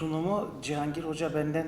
sunumu Cihangir Hoca benden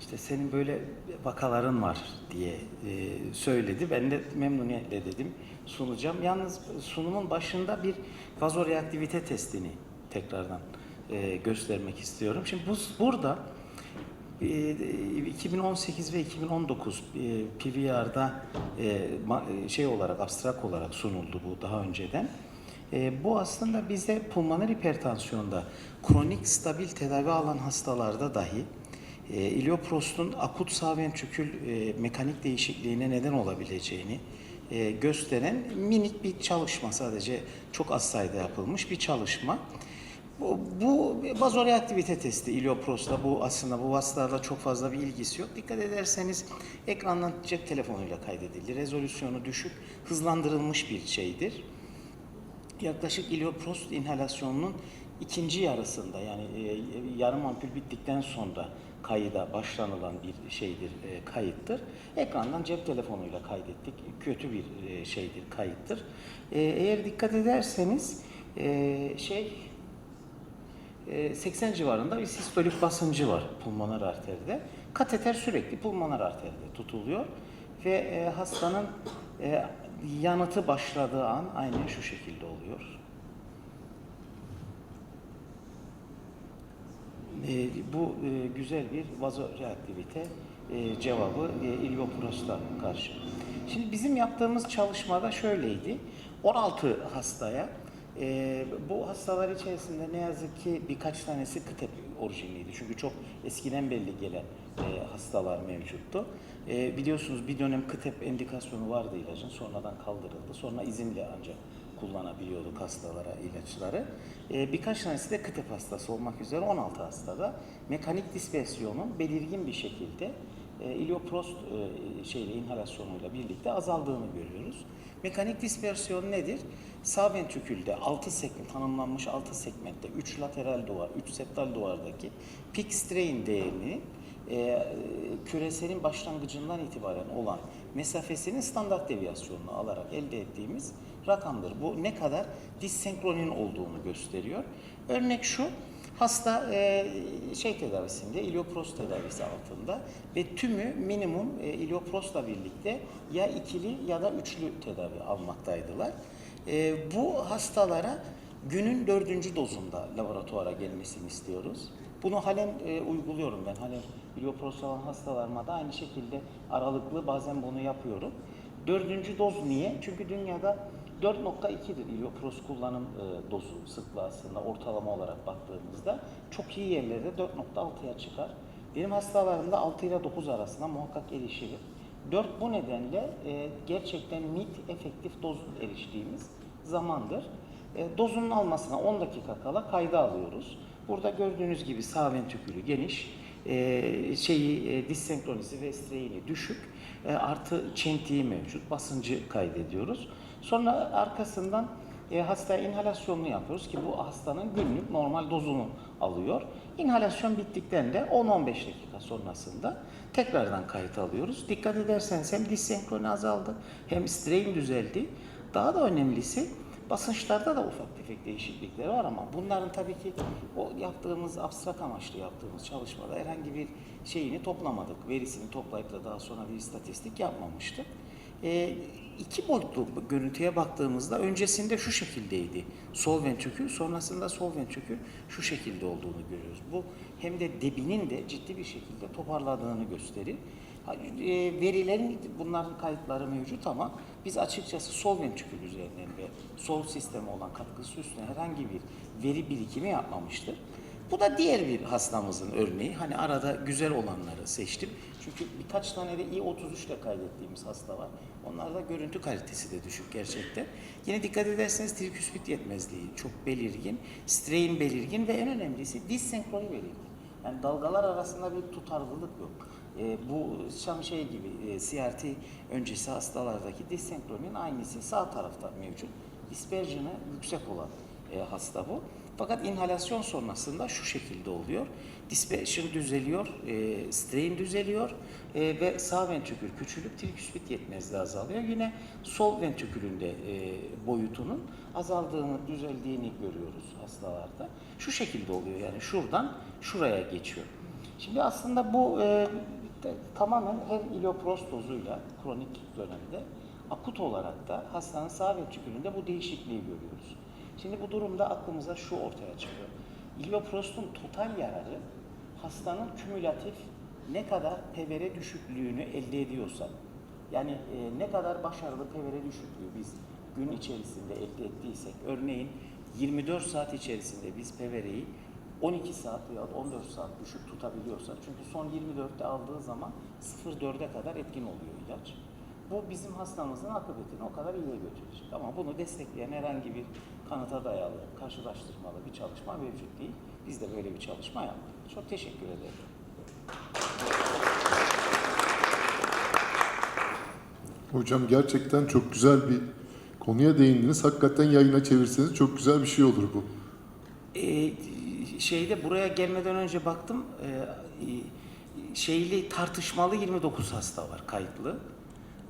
işte senin böyle vakaların var diye e, söyledi. Ben de memnuniyetle dedim sunacağım. Yalnız sunumun başında bir vazoreaktivite testini tekrardan e, göstermek istiyorum. Şimdi bu burada e, 2018 ve 2019 e, PVR'da e, e, şey olarak abstrak olarak sunuldu bu daha önceden. E, bu aslında bize pulmoner hipertansiyonda kronik stabil tedavi alan hastalarda dahi e, ilioprostun akut sağ ventrikül e, mekanik değişikliğine neden olabileceğini e, gösteren minik bir çalışma sadece çok az sayıda yapılmış bir çalışma. Bu, bu vazoreaktivite testi ilioprosla bu aslında bu hastalarda çok fazla bir ilgisi yok. Dikkat ederseniz ekrandan cep telefonuyla kaydedildi. Rezolüsyonu düşük, hızlandırılmış bir şeydir yaklaşık ilioprost inhalasyonunun ikinci yarısında yani e, yarım ampul bittikten sonra kayıda başlanılan bir şeydir, e, kayıttır. Ekrandan cep telefonuyla kaydettik. Kötü bir e, şeydir, kayıttır. E, eğer dikkat ederseniz şey e, 80 civarında bir sistolik basıncı var pulmoner arterde. Kateter sürekli pulmoner arterde tutuluyor ve hastanın yanıtı başladığı an aynen şu şekilde oluyor. E, bu e, güzel bir vazoreaktivite e, cevabı e, ilioprosta karşı. Şimdi bizim yaptığımız çalışmada şöyleydi. 16 hastaya e, bu hastalar içerisinde ne yazık ki birkaç tanesi kıtep orijinliydi. Çünkü çok eskiden belli gelen e, hastalar mevcuttu. E, biliyorsunuz bir dönem kıtep endikasyonu vardı ilacın. Sonradan kaldırıldı. Sonra izinle ancak kullanabiliyorduk hastalara ilaçları. E, birkaç tanesi de kıtep hastası olmak üzere 16 hastada mekanik dispersiyonun belirgin bir şekilde ilioprost e, şeyle inhalasyonuyla birlikte azaldığını görüyoruz. Mekanik dispersiyon nedir? Sağ ventrikülde 6 segment tanımlanmış 6 segmentte 3 lateral duvar, 3 septal duvardaki peak strain değerini e, küreselin başlangıcından itibaren olan mesafesinin standart deviyasyonunu alarak elde ettiğimiz rakamdır. Bu ne kadar dissenkronin olduğunu gösteriyor. Örnek şu, hasta e, şey tedavisinde, ilioprost tedavisi altında ve tümü minimum e, ilioprostla birlikte ya ikili ya da üçlü tedavi almaktaydılar. E, bu hastalara günün dördüncü dozunda laboratuvara gelmesini istiyoruz. Bunu halen e, uyguluyorum ben. Halen ilioprost olan hastalarıma da aynı şekilde aralıklı bazen bunu yapıyorum. Dördüncü doz niye? Çünkü dünyada 4.2'dir ilioprost kullanım e, dozu sıklığı aslında ortalama olarak baktığımızda. Çok iyi yerlerde 4.6'ya çıkar. Benim hastalarımda 6 ile 9 arasında muhakkak erişilir. 4 bu nedenle e, gerçekten mid efektif doz eriştiğimiz zamandır. E, dozunun almasına 10 dakika kala kayda alıyoruz. Burada gördüğünüz gibi sağ ventrikülü geniş, e, şeyi e, dissenkronizi ve streyini düşük, e, artı çentiği mevcut, basıncı kaydediyoruz. Sonra arkasından e, hastaya inhalasyonunu yapıyoruz ki bu hastanın günlük normal dozunu alıyor. İnhalasyon bittikten de 10-15 dakika sonrasında tekrardan kayıt alıyoruz. Dikkat ederseniz hem dissenkroni azaldı hem strain düzeldi. Daha da önemlisi basınçlarda da ufak tefek değişiklikler var ama bunların tabii ki o yaptığımız abstrak amaçlı yaptığımız çalışmada herhangi bir şeyini toplamadık. Verisini toplayıp da daha sonra bir istatistik yapmamıştık. E, iki boyutlu görüntüye baktığımızda öncesinde şu şekildeydi sol ventrikül, sonrasında sol ventrikül şu şekilde olduğunu görüyoruz. Bu hem de debinin de ciddi bir şekilde toparladığını gösterir. E, Verilerin bunların kayıtları mevcut ama biz açıkçası sol ventrikül üzerinden ve sol sisteme olan katkısı üstüne herhangi bir veri birikimi yapmamıştır. Bu da diğer bir hastamızın örneği. Hani arada güzel olanları seçtim. Çünkü birkaç tane de i33 ile kaydettiğimiz hasta var. Onlarda görüntü kalitesi de düşük gerçekten. Yine dikkat ederseniz triküspit yetmezliği çok belirgin, strain belirgin ve en önemlisi dissenkroni belirgin. Yani dalgalar arasında bir tutarlılık yok. E, bu şam şey gibi e, CRT öncesi hastalardaki dissenkroninin aynısı sağ tarafta mevcut. Dispersion'ı yüksek olan e, hasta bu. Fakat inhalasyon sonrasında şu şekilde oluyor. Dispersion düzeliyor, e, strain düzeliyor e, ve sağ ventrikül küçülüp triküspit yetmezliği azalıyor. Yine sol ventrikülünde e, boyutunun azaldığını, düzeldiğini görüyoruz hastalarda. Şu şekilde oluyor yani şuradan şuraya geçiyor. Şimdi aslında bu e, tamamen hem iloprost dozuyla kronik dönemde akut olarak da hastanın sağ ventrikülünde bu değişikliği görüyoruz. Şimdi bu durumda aklımıza şu ortaya çıkıyor. İlioprostun total yararı hastanın kümülatif ne kadar PVR düşüklüğünü elde ediyorsa yani e, ne kadar başarılı PVR düşüklüğü biz gün içerisinde elde ettiysek örneğin 24 saat içerisinde biz PVR'yi 12 saat veya 14 saat düşük tutabiliyorsak çünkü son 24'te aldığı zaman 0.4'e kadar etkin oluyor ilaç. Bu bizim hastamızın akıbetini o kadar iyiye götürecek. Ama bunu destekleyen herhangi bir kanıta dayalı, karşılaştırmalı bir çalışma mevcut değil. Biz de böyle bir çalışma yaptık. Çok teşekkür ederim. Hocam gerçekten çok güzel bir konuya değindiniz. Hakikaten yayına çevirseniz çok güzel bir şey olur bu. Ee, şeyde buraya gelmeden önce baktım e, şeyli tartışmalı 29 hasta var kayıtlı.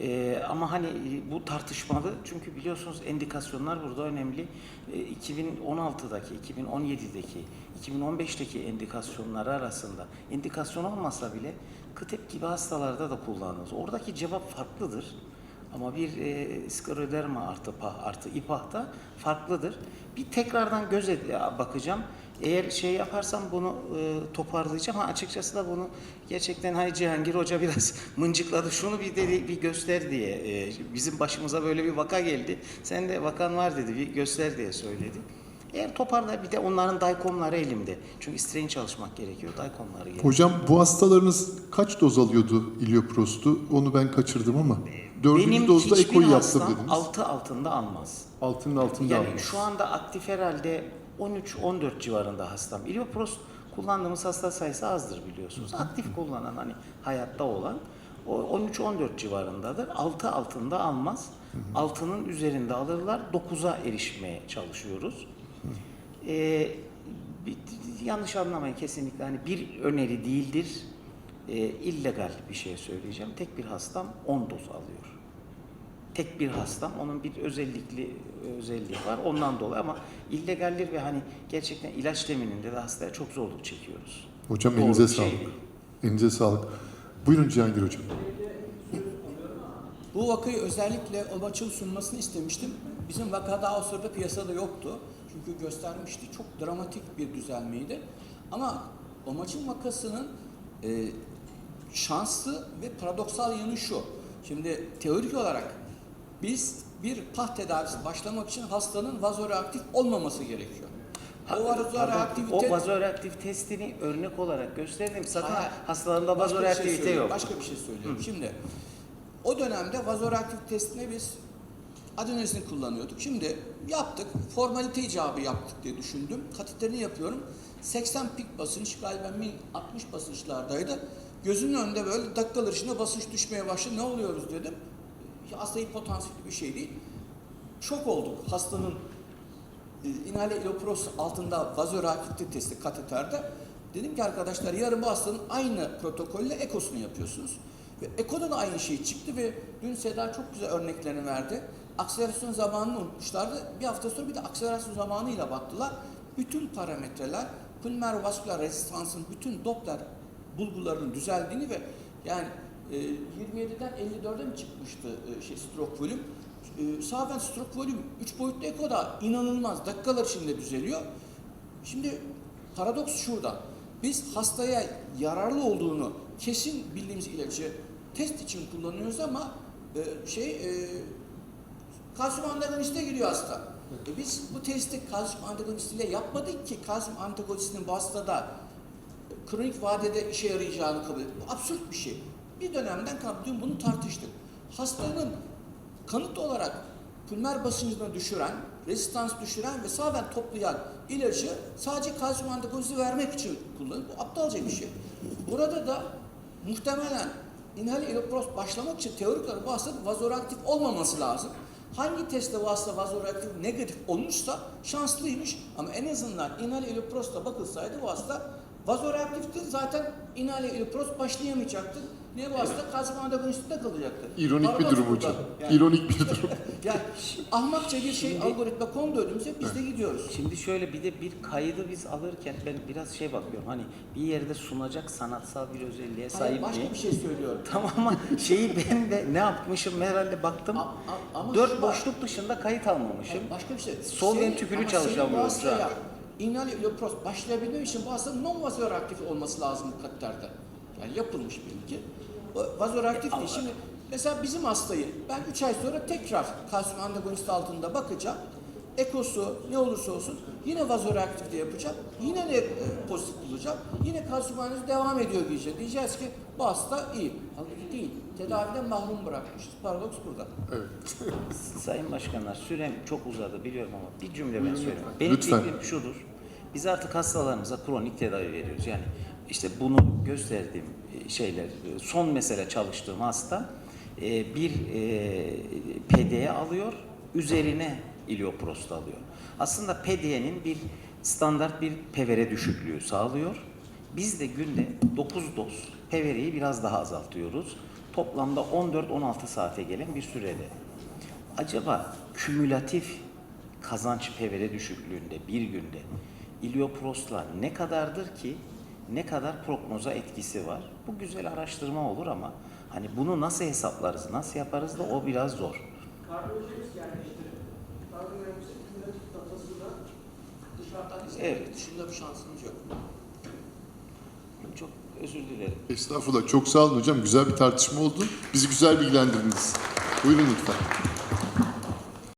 Ee, ama hani e, bu tartışmalı çünkü biliyorsunuz endikasyonlar burada önemli. Ee, 2016'daki, 2017'deki, 2015'teki endikasyonlar arasında endikasyon olmasa bile kıtep gibi hastalarda da kullanılır. Oradaki cevap farklıdır. Ama bir e, skleroderma artı artı ipahta farklıdır. Bir tekrardan göz bakacağım. Eğer şey yaparsam bunu e, toparlayacağım. Ha, açıkçası da bunu gerçekten hani Cihangir Hoca biraz mıncıkladı. Şunu bir dedi bir göster diye. E, bizim başımıza böyle bir vaka geldi. Sen de vakan var dedi bir göster diye söyledi. Eğer toparla bir de onların daykomları elimde. Çünkü strain çalışmak gerekiyor. Daykomları gerekiyor. Hocam bu hastalarınız kaç doz alıyordu ilioprostu? Onu ben kaçırdım ama. Dördüncü Benim dozda ekoyu yaptı dediniz. altı altında almaz. Altının altında Yani almış. şu anda aktif herhalde 13-14 civarında hastam. İlioprost kullandığımız hasta sayısı azdır biliyorsunuz. Aktif kullanan hani hayatta olan o 13-14 civarındadır. 6 altında almaz. Altının üzerinde alırlar. 9'a erişmeye çalışıyoruz. Ee, bir- yanlış anlamayın kesinlikle hani bir öneri değildir. Ee, illegal bir şey söyleyeceğim. Tek bir hastam 10 doz alıyor tek bir hastam. Onun bir özellikli özelliği var. Ondan dolayı ama illegaldir ve hani gerçekten ilaç temininde de hastaya çok zorluk çekiyoruz. Hocam Doğru elinize şey sağlık. değil. Elinize sağlık. Buyurun Cihangir Hocam. Bu vakayı özellikle Obaç'ın sunmasını istemiştim. Bizim vaka daha o sırada piyasada yoktu. Çünkü göstermişti. Çok dramatik bir düzelmeydi. Ama Omaç'ın vakasının e, şanslı ve paradoksal yanı şu. Şimdi teorik olarak biz bir pah tedavisi başlamak için hastanın vazoreaktif olmaması gerekiyor. O vazoreaktivite... O vazoreaktif testini örnek olarak gösterdim. Sakın Hayır. hastalarında şey vazoreaktivite söyleyeyim, yok. Başka bir şey söyleyeyim. Şimdi o dönemde vazoreaktif testine biz adenosini kullanıyorduk. Şimdi yaptık. Formalite icabı yaptık diye düşündüm. Katiterini yapıyorum. 80 pik basınç galiba 1060 basınçlardaydı. Gözümün önünde böyle dakikalar içinde basınç düşmeye başladı. Ne oluyoruz dedim. Ya aslında hipotansifli bir şey değil. Şok olduk. Hastanın e, inhale ilopros altında vazoreaktivite testi kateterde. Dedim ki arkadaşlar yarın bu hastanın aynı protokolle ekosunu yapıyorsunuz. Ve ekoda da aynı şey çıktı ve dün Seda çok güzel örneklerini verdi. Akselerasyon zamanını unutmuşlardı. Bir hafta sonra bir de akselerasyon zamanıyla baktılar. Bütün parametreler pulmoner vasküler rezistansın bütün Doppler bulgularının düzeldiğini ve yani e, 27'den 54'e mi çıkmıştı e, şey stroke volüm? E, sağ ven stroke volüm 3 boyutlu ekoda inanılmaz dakikalar içinde düzeliyor. Şimdi paradoks şurada. Biz hastaya yararlı olduğunu kesin bildiğimiz ilacı test için kullanıyoruz ama e, şey e, kalsiyum antagoniste giriyor hasta. E biz bu testi kalsiyum antagonistiyle yapmadık ki kalsiyum antagonistinin bu hastada kronik vadede işe yarayacağını kabul ettik. Bu absürt bir şey. Bir dönemden kalk dün bunu tartıştık. Hastanın kanıt olarak pulmer basıncını düşüren, rezistans düşüren ve sağ toplayan ilacı sadece kalsiyum antagonisti vermek için kullanılır. Bu aptalca bir şey. Burada da muhtemelen inhale iloprost başlamak için teorik olarak bu hastanın vazoreaktif olmaması lazım. Hangi testte bu hasta vazoreaktif negatif olmuşsa şanslıymış ama en azından inhale iloprosta bakılsaydı bu hasta vazoreaktifti zaten inhale ilopros başlayamayacaktı. Ne bu hasta kalsiyum antagonistte kalacaktı. İronik bir Paradoks durum burada. hocam. Yani- İronik bir durum. yani ahmakça bir şey Şimdi- algoritma kondu önümüze biz de gidiyoruz. Şimdi şöyle bir de bir kaydı biz alırken ben biraz şey bakıyorum hani bir yerde sunacak sanatsal bir özelliğe Hayır, sahip başka mi? bir şey söylüyorum. Tamam ama şeyi ben de ne yapmışım herhalde baktım. A- a- ama Dört şu var. boşluk dışında kayıt almamışım. Hayır, başka bir şey. Sol Senin- ventrikülü ama çalışamıyor senin bu hastaya hocam. İnhal ilopros başlayabilmek için bu hastanın non vazoreaktif olması lazım bu katlarda. Yani yapılmış bilgi. O vazoreaktif değil. Şimdi mesela bizim hastayı ben 3 ay sonra tekrar kalsiyum antagonist altında bakacağım. Ekosu ne olursa olsun yine vazoreaktif de yapacağım. Yine ne e, pozitif bulacağım. Yine kalsiyum antagonist devam ediyor diyeceğiz. Diyeceğiz ki bu hasta iyi. Halbuki değil. Tedaviden mahrum bırakmışız. Paradoks burada. Evet. Sayın Başkanlar sürem çok uzadı biliyorum ama bir cümle ben söyleyeyim. Benim Lütfen. fikrim şudur. Biz artık hastalarımıza kronik tedavi veriyoruz. Yani işte bunu gösterdiğim e, şeyler, e, son mesele çalıştığım hasta e, bir PD'ye alıyor, üzerine ilioprost alıyor. Aslında PD'nin bir standart bir pevere düşüklüğü sağlıyor. Biz de günde 9 doz pevereyi biraz daha azaltıyoruz. Toplamda 14-16 saate gelen bir sürede. Acaba kümülatif kazanç pevere düşüklüğünde bir günde ilioprostla ne kadardır ki ne kadar prognoza etkisi var? Bu güzel araştırma olur ama hani bunu nasıl hesaplarız, nasıl yaparız da o biraz zor. Kardiyolojimiz yerleştirir. Dışarıdan izlemek Evet. dışında bir şansımız yok. Çok özür dilerim. Estağfurullah. Çok sağ olun hocam. Güzel bir tartışma oldu. Bizi güzel bilgilendirdiniz. Buyurun lütfen.